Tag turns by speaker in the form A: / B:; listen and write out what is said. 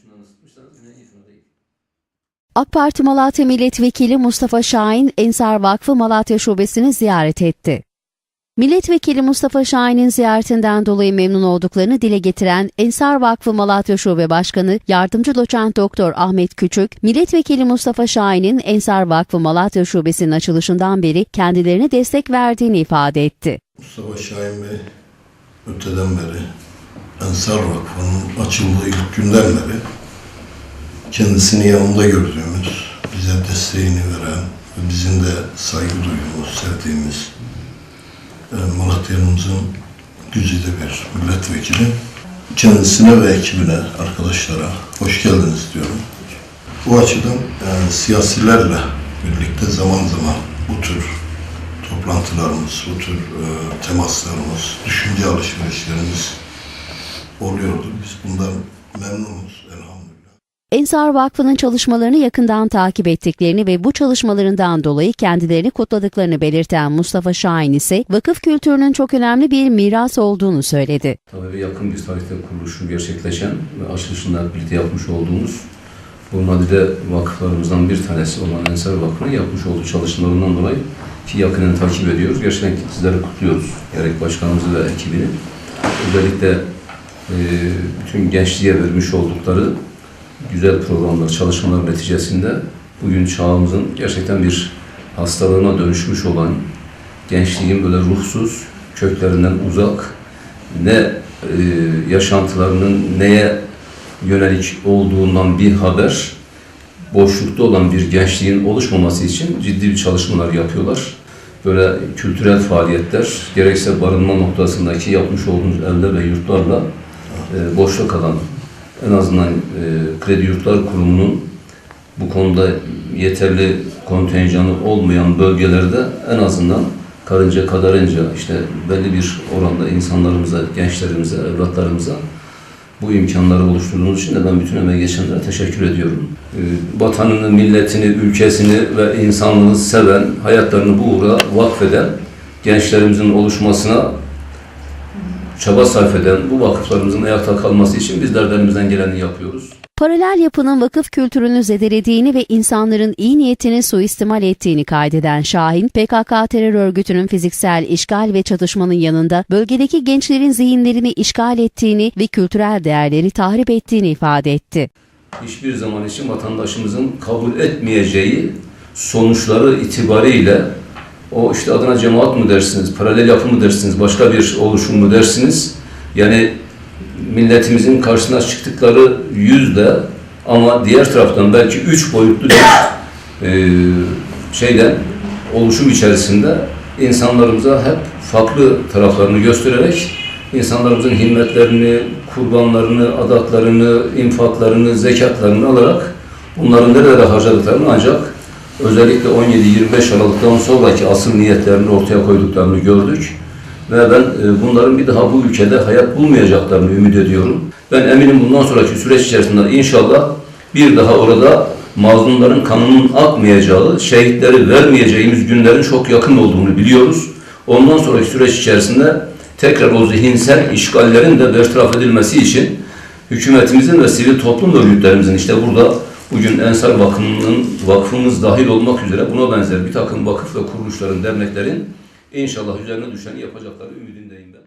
A: şundan ısıtmışsanız yine değil.
B: AK Parti Malatya Milletvekili Mustafa Şahin, Ensar Vakfı Malatya Şubesini ziyaret etti. Milletvekili Mustafa Şahin'in ziyaretinden dolayı memnun olduklarını dile getiren Ensar Vakfı Malatya Şube Başkanı Yardımcı Doçent Doktor Ahmet Küçük, Milletvekili Mustafa Şahin'in Ensar Vakfı Malatya Şubesi'nin açılışından beri kendilerine destek verdiğini ifade etti.
C: Mustafa Şahin Bey öteden beri Ensar Vakfı'nın açıldığı ilk günden beri kendisini yanında gördüğümüz, bize desteğini veren ve bizim de saygı duyduğumuz, sevdiğimiz e, Malatya'mızın güzide bir milletvekili. Kendisine ve ekibine, arkadaşlara hoş geldiniz diyorum. Bu açıdan e, siyasilerle birlikte zaman zaman bu tür toplantılarımız, bu tür e, temaslarımız, düşünce alışverişlerimiz oluyordu. Biz bundan memnunuz elhamdülillah.
B: Ensar Vakfı'nın çalışmalarını yakından takip ettiklerini ve bu çalışmalarından dolayı kendilerini kutladıklarını belirten Mustafa Şahin ise vakıf kültürünün çok önemli bir miras olduğunu söyledi.
A: Tabii yakın bir tarihte kuruluşu gerçekleşen ve açılışında birlikte yapmış olduğumuz bu nadide vakıflarımızdan bir tanesi olan Ensar Vakfı'nın yapmış olduğu çalışmalarından dolayı ki yakından takip ediyoruz. Gerçekten sizleri kutluyoruz. Gerek başkanımızı ve ekibini. Özellikle bütün gençliğe vermiş oldukları güzel programlar, çalışmalar neticesinde bugün çağımızın gerçekten bir hastalığına dönüşmüş olan gençliğin böyle ruhsuz, köklerinden uzak, ne e, yaşantılarının neye yönelik olduğundan bir haber, boşlukta olan bir gençliğin oluşmaması için ciddi bir çalışmalar yapıyorlar. Böyle kültürel faaliyetler, gerekse barınma noktasındaki yapmış olduğumuz evler ve yurtlarla e, boşta kalan, en azından e, Kredi Yurtlar Kurumu'nun bu konuda yeterli kontenjanı olmayan bölgelerde en azından karınca kadarınca işte belli bir oranda insanlarımıza, gençlerimize, evlatlarımıza bu imkanları oluşturduğunuz için de ben bütün emeği geçenlere teşekkür ediyorum. Ee, Vatanını, milletini, ülkesini ve insanlığı seven, hayatlarını bu uğra vakfeden gençlerimizin oluşmasına çaba sarf eden bu vakıflarımızın ayakta kalması için bizler de elimizden geleni yapıyoruz.
B: Paralel yapının vakıf kültürünü zedelediğini ve insanların iyi niyetini suistimal ettiğini kaydeden Şahin, PKK terör örgütünün fiziksel işgal ve çatışmanın yanında bölgedeki gençlerin zihinlerini işgal ettiğini ve kültürel değerleri tahrip ettiğini ifade etti.
A: hiçbir zaman için vatandaşımızın kabul etmeyeceği sonuçları itibariyle o işte adına cemaat mı dersiniz, paralel yapı mı dersiniz, başka bir oluşum mu dersiniz? Yani milletimizin karşısına çıktıkları yüzde ama diğer taraftan belki üç boyutlu bir e, şeyden oluşum içerisinde insanlarımıza hep farklı taraflarını göstererek insanlarımızın himmetlerini, kurbanlarını, adatlarını, infaklarını, zekatlarını alarak bunların nerelere harcadıklarını ancak özellikle 17-25 Aralık'tan sonraki asıl niyetlerini ortaya koyduklarını gördük. Ve ben e, bunların bir daha bu ülkede hayat bulmayacaklarını ümit ediyorum. Ben eminim bundan sonraki süreç içerisinde inşallah bir daha orada mazlumların kanının akmayacağı, şehitleri vermeyeceğimiz günlerin çok yakın olduğunu biliyoruz. Ondan sonraki süreç içerisinde tekrar o zihinsel işgallerin de bertaraf edilmesi için hükümetimizin ve sivil toplum örgütlerimizin işte burada bugün Ensar Vakfı'nın vakfımız dahil olmak üzere buna benzer bir takım vakıf ve kuruluşların, derneklerin inşallah üzerine düşeni yapacakları ümidindeyim ben.